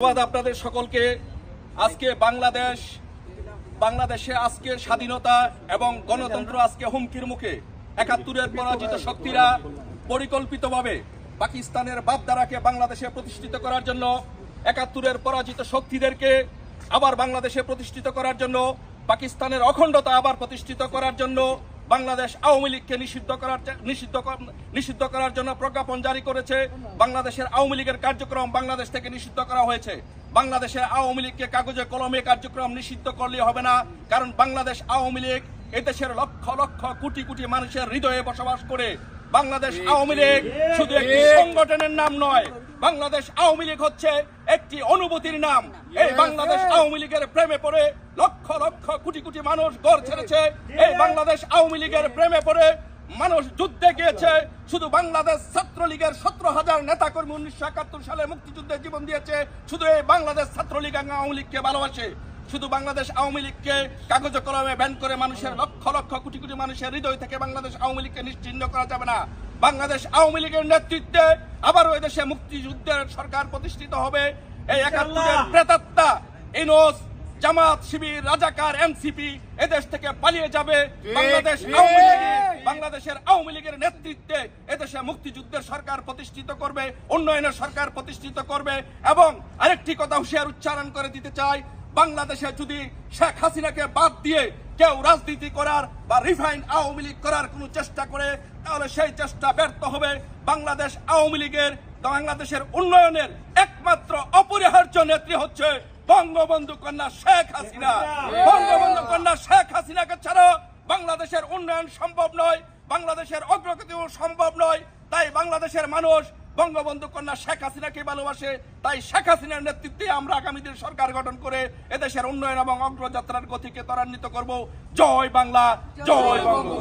ধন্যবাদ আপনাদের সকলকে। আজকে বাংলাদেশ, বাংলাদেশে আজকে স্বাধীনতা এবং গণতন্ত্র আজকে হুমকির মুখে। একাত্তরের পরাজিত শক্তিরা পরিকল্পিতভাবে পাকিস্তানের বাপদারাকে বাংলাদেশে প্রতিষ্ঠিত করার জন্য, একাত্তরের পরাজিত শক্তিদেরকে আবার বাংলাদেশে প্রতিষ্ঠিত করার জন্য, পাকিস্তানের অখণ্ডতা আবার প্রতিষ্ঠিত করার জন্য বাংলাদেশ আওয়ামী লীগকে নিষিদ্ধ করার নিষিদ্ধ নিষিদ্ধ করার জন্য প্রজ্ঞাপন জারি করেছে। বাংলাদেশের আওয়ামী লীগের কার্যক্রম বাংলাদেশ থেকে নিষিদ্ধ করা হয়েছে। বাংলাদেশের আওয়ামী লীগকে কাগজে কলমে কার্যক্রম নিষিদ্ধ করলে হবে না, কারণ বাংলাদেশ আওয়ামী লীগ এদেশের লক্ষ লক্ষ, কোটি কোটি মানুষের হৃদয়ে বসবাস করে। বাংলাদেশ আওয়ামী লীগ শুধু একটি সংগঠনের নাম নয় বাংলাদেশ আওয়ামী লীগ হচ্ছে একটি অনুভূতির নাম। এই বাংলাদেশ আওয়ামী লীগের প্রেমে পড়ে লক্ষ লক্ষ কোটি কোটি মানুষ গড় ছেড়েছে। এই বাংলাদেশ আওয়ামী লীগের প্রেমে পড়ে মানুষ যুদ্ধে গিয়েছে। শুধু বাংলাদেশ ছাত্রলীগের সতেরো হাজার নেতাকর্মী উনিশশো একাত্তর সালে মুক্তিযুদ্ধে জীবন দিয়েছে। শুধু এই বাংলাদেশ ছাত্রলীগ আওয়ামী লীগকে ভালোবাসে। শুধু বাংলাদেশ আওয়ামী লীগকে কাগজ কলমে ব্যান করে মানুষের লক্ষ লক্ষ কোটি কোটি মানুষের হৃদয় থেকে বাংলাদেশ আওয়ামী লীগকে নিশ্চিহ্ন করা যাবে না। বাংলাদেশ আওয়ামী লীগের নেতৃত্বে আবারও এদেশে মুক্তিযুদ্ধের সরকার প্রতিষ্ঠিত হবে। এই একাত্তরের প্রেতাত্মা ইনোস জামাত শিবির রাজাকার এনসিপি এদেশ থেকে পালিয়ে যাবে। বাংলাদেশ আওয়ামী লীগ বাংলাদেশের আওয়ামী লীগের নেতৃত্বে এদেশে মুক্তিযুদ্ধের সরকার প্রতিষ্ঠিত করবে উন্নয়নের সরকার প্রতিষ্ঠিত করবে। এবং আরেকটি কথা হুঁশিয়ার উচ্চারণ করে দিতে চাই বাংলাদেশে যদি শেখ হাসিনাকে বাদ দিয়ে কেউ রাজনীতি করার বা রিফাইন্ড আওয়ামী লীগ করার কোনো চেষ্টা করে, তাহলে সেই চেষ্টা ব্যর্থ হবে। বাংলাদেশ আওয়ামী লীগের, বাংলাদেশের উন্নয়নের একমাত্র অপরিহার্য নেত্রী হচ্ছে বঙ্গবন্ধু কন্যা শেখ হাসিনা। বঙ্গবন্ধু কন্যা শেখ হাসিনাকে ছাড়া বাংলাদেশের উন্নয়ন সম্ভব নয়, বাংলাদেশের অগ্রগতিও সম্ভব নয়। তাই বাংলাদেশের মানুষ বঙ্গবন্ধু কন্যা শেখ হাসিনাকে ভালোবাসে তাই শেখ হাসিনার নেতৃত্বে আমরা আগামী দিন সরকার গঠন করে এদেশের উন্নয়ন এবং অগ্রযাত্রার গতিকে ত্বরান্বিত করব। জয় বাংলা জয় বঙ্গ